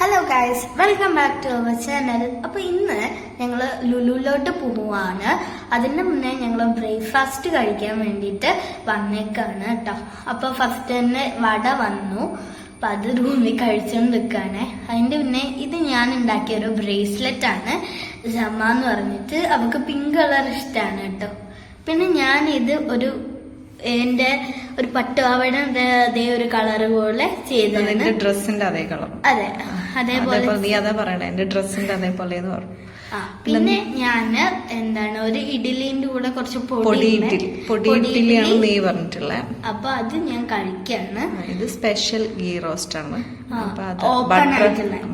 Hello guys welcome back to our channel അപ്പോൾ ഇന്ന് ഞങ്ങൾ ലുലുലോട്ട് പോവാണ്. അതിന് മുന്നേ ഞങ്ങൾ ബ്രേക്ക്ഫാസ്റ്റ് കഴിക്കാൻ വേണ്ടിയിട്ട് വന്നേക്കാണ് കേട്ടോ. അപ്പോൾ ഫസ്റ്റ് തന്നെ വട വന്നു. അപ്പൊ അത് റൂമിൽ കഴിച്ചുകൊണ്ട് നിൽക്കുകയാണ് അതിന്റെ മുന്നേ ഇത് ഞാൻ ഉണ്ടാക്കിയ ഒരു ബ്രേസ്ലെറ്റ് ആണ്. ജമ എന്ന് പറഞ്ഞിട്ട് അവൾക്ക് പിങ്ക് കളർ ഇഷ്ടമാണ് കേട്ടോ. പിന്നെ ഞാൻ ഇത് ഒരു എന്റെ ഒരു പട്ടുപാവയുടെ അതേ ഒരു കളർ പോലെ ചെയ്തത് എന്റെ ഡ്രസ്സിന്റെ അതേ കളർ. അതെ അതേപോലെ നീ അതാ പറയണേ എന്റെ ഡ്രസ്സിന്റെ അതേപോലെ എന്ന് പറഞ്ഞു. പിന്നെ ഞാൻ എന്താണ് ഒരു ഇഡ്ഡലിന്റെ കൂടെ കുറച്ച് പൊടി പൊടി ഇഡ്ഡലി. ഇഡ്ഡലിയാണ് നീ പറഞ്ഞിട്ടുള്ളത് അപ്പൊ അത് ഞാൻ കഴിക്കാണ്. ഇത് സ്പെഷ്യൽ ഗീ റോസ്റ്റ് ആണ്.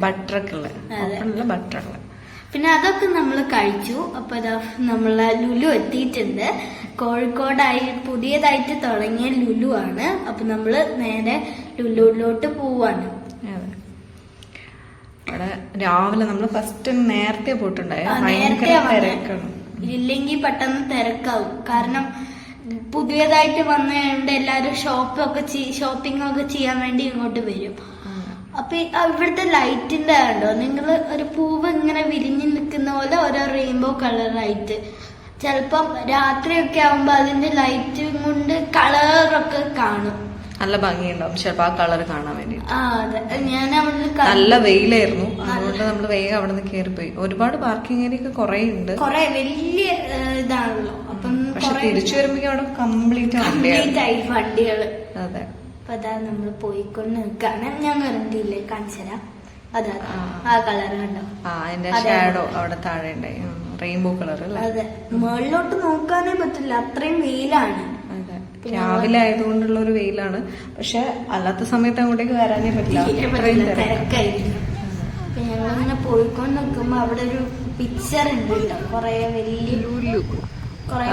ബട്ടറൊക്കെ ബട്ടറുള്ള പിന്നെ അതൊക്കെ നമ്മൾ കഴിച്ചു. അപ്പൊ ഇതാ നമ്മളെ ലുലു എത്തിയിട്ടുണ്ട്. കോഴിക്കോടായി പുതിയതായിട്ട് തുടങ്ങിയ ലുലു ആണ്. അപ്പൊ നമ്മൾ നേരെ ലുലുവിലോട്ട് പോവാണ്. അവിടെ രാവിലെ നമ്മൾ ഫസ്റ്റ് നേരത്തെ പോയിട്ടുണ്ടായിരുന്നു ഇല്ലെങ്കിൽ പെട്ടെന്ന് തിരക്കാവും. കാരണം പുതിയതായിട്ട് വന്നതുകൊണ്ട് എല്ലാരും ഷോപ്പൊക്കെ ഷോപ്പിംഗ് ഒക്കെ ചെയ്യാൻ വേണ്ടി ഇങ്ങോട്ട് വരും. അപ്പൊ ഇവിടുത്തെ ലൈറ്റിന്റെ കണ്ടോ? നിങ്ങൾ ഒരു പൂവ് ഇങ്ങനെ വിരിഞ്ഞു നിൽക്കുന്ന പോലെ ഓരോ റെയിൻബോ കളർ കളറായിട്ട് ചിലപ്പം രാത്രിയൊക്കെ ആവുമ്പോ അതിന്റെ ലൈറ്റ് കൊണ്ട് കളറൊക്കെ കാണും. നല്ല ഭംഗിയുണ്ടാവും. ചിലപ്പോ ആ കളർ കാണാൻ വേണ്ടി ആ അതെ. ഞാൻ നല്ല വെയിലായിരുന്നു. അതുകൊണ്ട് നമ്മൾ വേഗം അവിടെ നിന്ന് കയറിപ്പോയി ഒരുപാട് പാർക്കിംഗ് ഏരിയ ഒക്കെ കുറെ ഉണ്ട് കൊറേ വലിയ ഇതാണല്ലോ. അപ്പം പക്ഷെ തിരിച്ചു വരുമ്പോ അവിടെ കംപ്ലീറ്റ് ആയി വണ്ടികൾ. അതെ. അപ്പൊ അതാ നമ്മൾ പോയിക്കൊണ്ട് നിൽക്കാണ് ഞാൻ കറണ്ടില്ലേ കാണിച്ചുതരാം അതാ ആ. കളർ കണ്ടോ? ആ അതിന്റെ ഷാഡോ അവിടെ താഴെ ഉണ്ടായി റെയിൻബോ കളർ അതെ. മുകളിലോട്ട് നോക്കാനേ പറ്റില്ല. അത്രയും വെയിലാണ്. രാവിലെ ആയതുകൊണ്ടുള്ള ഒരു വെയിലാണ്. പക്ഷെ അല്ലാത്ത സമയത്ത് അങ്ങോട്ടേക്ക് വരാനേ പറ്റില്ല. ഞങ്ങളങ്ങനെ പോയിക്കൊണ്ട് നിൽക്കുമ്പോ അവിടെ ഒരു പിക്ചർ ഉണ്ട് കേട്ടോ. കൊറേ വലിയ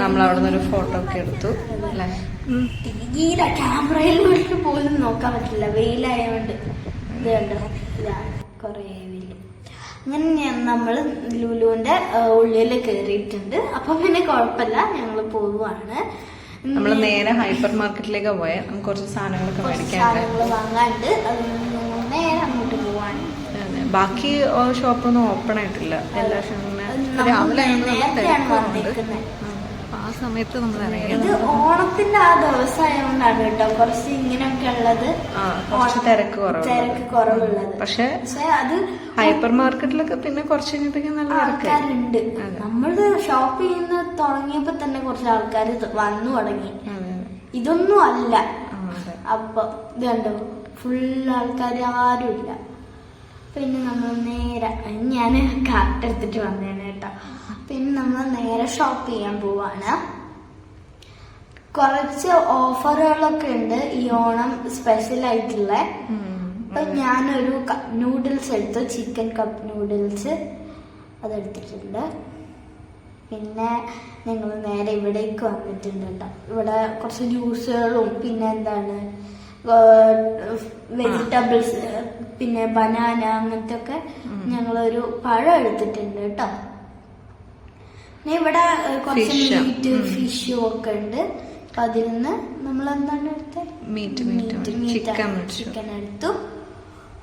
അവിടെ ഒരു ഫോട്ടോ ഒക്കെ എടുത്തു തീരെ ക്യാമറയിലോട്ട് പോലും നോക്കാൻ പറ്റില്ല. വെയിലായതുകൊണ്ട് ഇത് കണ്ടോ? കൊറേ അങ്ങനെ ഞാൻ നമ്മൾ ലുലുവിന്റെ ഉള്ളിൽ കയറിയിട്ടുണ്ട് അപ്പൊ പിന്നെ കുഴപ്പമില്ല ഞങ്ങൾ പോവുകയാണ് നമ്മൾ നേരെ ഹൈപ്പർ മാർക്കറ്റിലേക്ക് പോയാൽ നമുക്ക് കുറച്ച് സാധനങ്ങളൊക്കെ മേടിക്കാനുണ്ട് വാങ്ങാണ്ട് നേരെ അങ്ങോട്ട് പോവാണ്. ബാക്കി ഷോപ്പൊന്നും ഓപ്പൺ ആയിട്ടില്ല. എല്ലാ രാവിലെ സമയത്ത് നമ്മൾ ഇത് ഓണത്തിന്റെ ആ ദിവസമായതുകൊണ്ടാണ് കേട്ടോ കുറച്ച് ഇങ്ങനെയൊക്കെ ഉള്ളത്. കുറച്ച് തിരക്ക് കുറവ് തിരക്ക് കുറവുള്ളത്. പക്ഷെ പക്ഷെ അത് ഹൈപ്പർ മാർക്കറ്റിലൊക്കെ പിന്നെ കുറച്ച് കഴിഞ്ഞിട്ടൊക്കെ നല്ല ആൾക്കാരുണ്ട്. നമ്മൾ ഷോപ്പ് ചെയ്യുന്ന തുടങ്ങിയപ്പോ തന്നെ കുറച്ച് ആൾക്കാർ വന്നു തുടങ്ങി. ഇതൊന്നും അല്ല. അപ്പൊ ഇത് കണ്ടോ? ഫുൾ ആൾക്കാർ ആരും ഇല്ല. പിന്നെ നമ്മൾ നേരെ ഞാൻ കാർട്ട് എടുത്തിട്ട് വന്നേനെ കേട്ടോ. പിന്നെ നമ്മൾ നേരെ ഷോപ്പ് ചെയ്യാൻ പോവാണ്. കുറച്ച് ഓഫറുകളൊക്കെ ഉണ്ട് ഈ ഓണം സ്പെഷ്യൽ ആയിട്ടുള്ള. അപ്പൊ ഞാനൊരു നൂഡിൽസ് എടുത്തു ചിക്കൻ കപ്പ് നൂഡിൽസ് അതെടുത്തിട്ടുണ്ട്. പിന്നെ ഞങ്ങൾ നേരെ ഇവിടേക്ക് വന്നിട്ടുണ്ട് കേട്ടോ ഇവിടെ കുറച്ച് ജ്യൂസുകളും പിന്നെ എന്താണ് വെജിറ്റബിൾസ് പിന്നെ ബനാന അങ്ങനത്തെ ഒക്കെ ഞങ്ങളൊരു പഴം എടുത്തിട്ടുണ്ട് കേട്ടോ. പിന്നെ ഇവിടെ കുറച്ച് മീറ്റ്. ഫിഷും ഒക്കെ ഉണ്ട്. അപ്പൊ അതിൽ നിന്ന് നമ്മൾ എന്താണ് എടുത്തത് മീറ്റ് മീറ്റ് ചിക്കൻ എടുത്തു.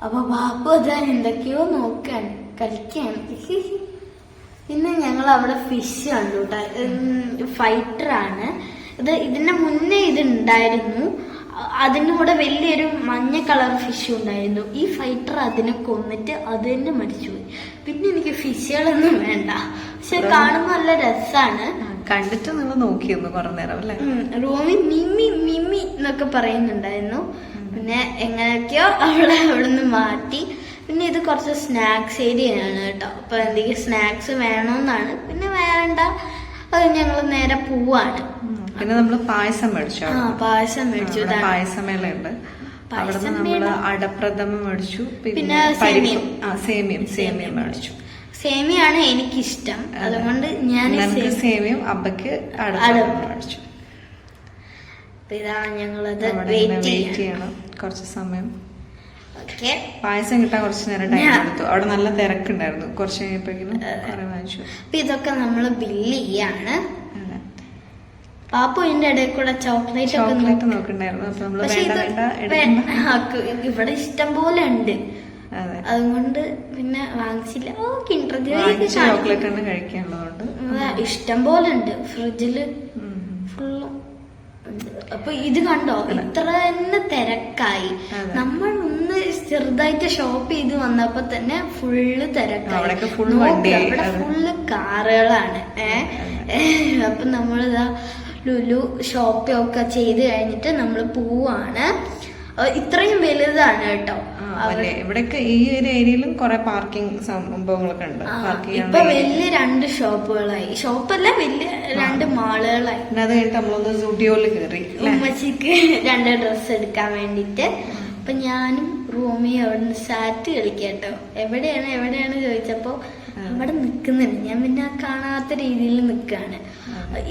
അപ്പൊ ബാപ്പു അതാ എന്തൊക്കെയോ നോക്കാണ്. കളിക്കാണ്. പിന്നെ ഞങ്ങൾ അവിടെ ഫിഷ് കണ്ടു ഫൈറ്റർ ആണ്. ഇത് ഇതിന്റെ മുന്നേ ഇത് ഉണ്ടായിരുന്നു അതിന്റെ കൂടെ വലിയൊരു മഞ്ഞ കളർ ഫിഷ് ഉണ്ടായിരുന്നു. ഈ ഫൈറ്റർ അതിനെ കൊന്നിട്ട് അത് തന്നെ മരിച്ചുപോയി. പിന്നെ എനിക്ക് ഫിഷുകളൊന്നും വേണ്ട. പക്ഷെ കാണുമ്പോൾ നല്ല രസാണ്. കണ്ടിട്ട് നിങ്ങൾ നോക്കിയിരുന്നു കുറെ നേരം അല്ലേ? റോമി റൂമി മിമ്മി മിമ്മി എന്നൊക്കെ പറയുന്നുണ്ടായിരുന്നു. പിന്നെ എങ്ങനെയൊക്കെയോ അവളെ അവിടെ നിന്ന് മാറ്റി. പിന്നെ ഇത് കുറച്ച് സ്നാക്സ് ഏരിയയാണ് കേട്ടോ. അപ്പൊ എന്തെങ്കിലും സ്നാക്സ് വേണമെന്നാണ് പിന്നെ വേണ്ട. അത് ഞങ്ങൾ നേരെ പോവാണ്. പിന്നെ നമ്മൾ പായസം മേടിച്ചു ആ പായസം മേടിച്ചു. പായസമേളയുണ്ട് അവിടെ വേണം. അടപ്രഥമം മേടിച്ചു. പിന്നെ സേമിയം. സേമിയം സേമിയം മേടിച്ചു. സേമിയാണ് എനിക്കിഷ്ടം. അതുകൊണ്ട് ഞാൻ സേമിയും നമുക്ക് സേമി- സേമിയം അബ്ബക്ക് ഇതാ ഞങ്ങളത് വെയിറ്റ് ചെയ്യണം. കുറച്ച് സമയം. പായസം കിട്ടാൻ കുറച്ച് നേരം ടൈം എടുത്തു. അവിടെ നല്ല തിരക്കുണ്ടായിരുന്നു. കുറച്ച് കഴിഞ്ഞപ്പോഴേക്കും കുറെ വാങ്ങിച്ചു. അപ്പൊ ഇതൊക്കെ നമ്മൾ ബില്ല് ചെയ്യാണ്. പാപ്പു ഇതിന്റെ ഇടയിൽ കൂടെ ചോക്ലേറ്റ് നോക്കണ്ടായിരുന്നു. അപ്പൊ നമ്മൾ വേണ്ട വേണ്ട ഇവിടെ ഇഷ്ടം പോലെ ഉണ്ട്. അതുകൊണ്ട് പിന്നെ വാങ്ങിച്ചില്ല. ഓ കിണ്ടർ ചോക്ലേറ്റ് തന്നെ കഴിക്കാനുള്ളതുകൊണ്ട്. ഇഷ്ടം പോലെ ഉണ്ട്. ഫ്രിഡ്ജിൽ. ഫുള്ളും അപ്പൊ ഇത് കണ്ടോ? ഇത്ര തന്നെ തിരക്കായി. നമ്മൾ ഒന്ന് ചെറുതായിട്ട് ഷോപ്പ് ചെയ്ത് വന്നപ്പോ തന്നെ ഫുള്ള് തിരക്കായി. അവിടെ. ഫുള്ള് കാറുകളാണ്. ഏഹ് അപ്പൊ നമ്മളിതാ ലുലു ഷോപ്പിംഗ് ഒക്കെ ചെയ്ത് കഴിഞ്ഞിട്ട് നമ്മൾ പോവാണ്. ഇത്രയും വലുതാണ് കേട്ടോ. ഇവിടെ ഈ ഒരു ഏരിയയിലും കുറെ പാർക്കിംഗ് സംഭവങ്ങളൊക്കെ ഉണ്ട്. ഇപ്പൊ വലിയ രണ്ട് ഷോപ്പുകളായി. ഷോപ്പല്ല വലിയ രണ്ട് മാളുകളായി. അത് കഴിഞ്ഞിട്ട് നമ്മളൊന്ന് സ്റ്റുഡിയോയിൽ കയറി ഉമ്മച്ചിക്ക് രണ്ട് ഡ്രസ് എടുക്കാൻ വേണ്ടിട്ട് അപ്പൊ ഞാനും റൂമി അവിടുന്ന് സാറ്റ് കളിക്കാട്ടോ എവിടെയാണ് എവിടെയാണ് ചോദിച്ചപ്പോ അവിടെ നിക്കുന്നില്ല ഞാൻ പിന്നെ കാണാത്ത രീതിയിൽ നിക്കാണ്.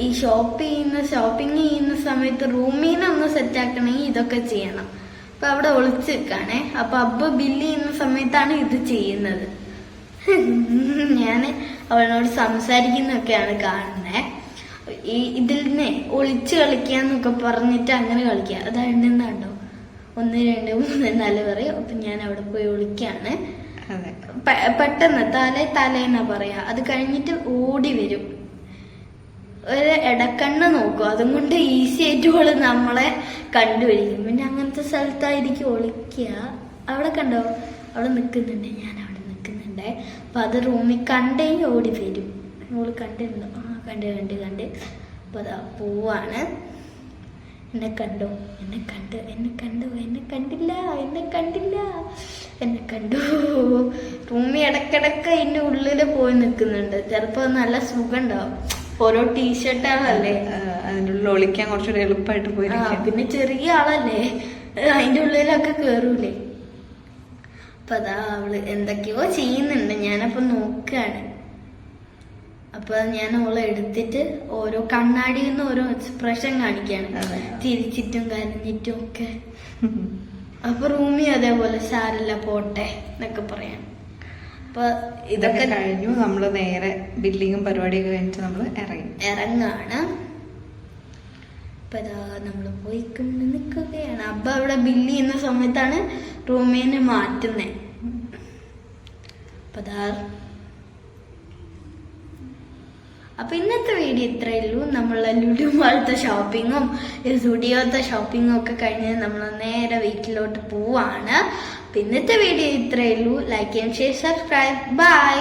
ഈ ഷോപ്പ് ചെയ്യുന്ന ഷോപ്പിംഗ് ചെയ്യുന്ന സമയത്ത് റൂമീനെ ഒന്ന് സെറ്റ് ആക്കണമെങ്കിൽ ഇതൊക്കെ ചെയ്യണം. അപ്പൊ അവിടെ ഒളിച്ചു നിൽക്കാണേ അപ്പൊ അബ്ബ ബില്ലി എന്ന സമയത്താണ് ഇത് ചെയ്യുന്നത്. ഞാൻ അവളോട് സംസാരിക്കുന്നൊക്കെയാണ് കാണുന്നത് ഈ ഇതിൽ നിന്ന് ഒളിച്ച് കളിക്കാന്നൊക്കെ പറഞ്ഞിട്ട് അങ്ങനെ കളിക്കുക അത് എണ്ണുന്നുണ്ടോ ഒന്ന് രണ്ട് മൂന്ന് നാല് പറയും. അപ്പൊ ഞാൻ അവിടെ പോയി ഒളിക്കാണ്. പെട്ടെന്ന് തലേ തലേന്നാ പറയാ. അത് കഴിഞ്ഞിട്ട് ഓടി വരും. ഒരു ഇടക്കണ്ണ് നോക്കും. അതും കൊണ്ട് ഈസി ആയിട്ട് നമ്മളെ കണ്ടുപിടിക്കും. പിന്നെ അങ്ങനത്തെ സ്ഥലത്തായിരിക്കും ഒളിക്കുക. അവിടെ കണ്ടോ? അവിടെ നിൽക്കുന്നുണ്ട്. ഞാൻ അവിടെ നിൽക്കുന്നുണ്ട്. അപ്പോൾ അത് റൂമിൽ കണ്ടേ ഓടി വരും. ഓൾ കണ്ടിരുന്നു ആ കണ്ട് കണ്ട് കണ്ട്. അപ്പോൾ അതാ പോവാണ്. എന്നെ കണ്ടു? എന്നെ കണ്ടു എന്നെ കണ്ടു? എന്നെ കണ്ടില്ല എന്നെ കണ്ടില്ല എന്നെ കണ്ടു? റൂമി ഇടക്കിടക്ക് അതിന്റെ ഉള്ളിൽ പോയി നിൽക്കുന്നുണ്ട്. ചിലപ്പോൾ നല്ല സുഖം ഉണ്ടാവും. ഓരോ ടീഷർട്ടാണല്ലേ? അതിന്റെ ഉള്ളിൽ ഒളിക്കാൻ കുറച്ചുകൂടി എളുപ്പമായിട്ട് പോയി പിന്നെ ചെറിയ ആളല്ലേ? അതിന്റെ ഉള്ളിലൊക്കെ കേറൂലേ? അപ്പൊ അതാ അവൾ എന്തൊക്കെയോ ചെയ്യുന്നുണ്ട്. ഞാനപ്പോ നോക്കുകയാണ് അപ്പൊ ഞാൻ അവളെ എടുത്തിട്ട് ഓരോ കണ്ണാടിയിൽ നിന്ന് ഓരോ എക്സ്പ്രഷൻ കാണിക്കാണ്. തിരിച്ചിട്ടും കരഞ്ഞിട്ടും ഒക്കെ. അപ്പൊ റൂമി അതേപോലെ സാരില്ല പോട്ടെ എന്നൊക്കെ പറയാം. അപ്പൊ ഇതൊക്കെ ഇതൊക്കെ കഴിഞ്ഞു. നമ്മൾ നേരെ ബില്ലിങ്ങും പരിപാടിയൊക്കെ കഴിഞ്ഞിട്ട് നമ്മൾ ഇറങ്ങി. ഇറങ്ങാണ്. അപ്പൊ ഇതാ നമ്മൾ പോയിക്കൊണ്ട് നിൽക്കുകയാണ് അപ്പം അവിടെ ബില്ല് ചെയ്യുന്ന സമയത്താണ് റൂമേനെ മാറ്റുന്നത് അപ്പൊ അപ്പം ഇന്നത്തെ വീഡിയോ ഇത്രയേ ഉള്ളൂ. നമ്മളെ ലുലു മാളത്തെ ഷോപ്പിങ്ങും സുഡിയോത്തെ ഷോപ്പിങ്ങും ഒക്കെ കഴിഞ്ഞ് നമ്മൾ നേരെ വീട്ടിലോട്ട് പോവാണ്. അപ്പം ഇന്നത്തെ വീഡിയോ ഇത്രയേ ഉള്ളൂ. Like and share subscribe bye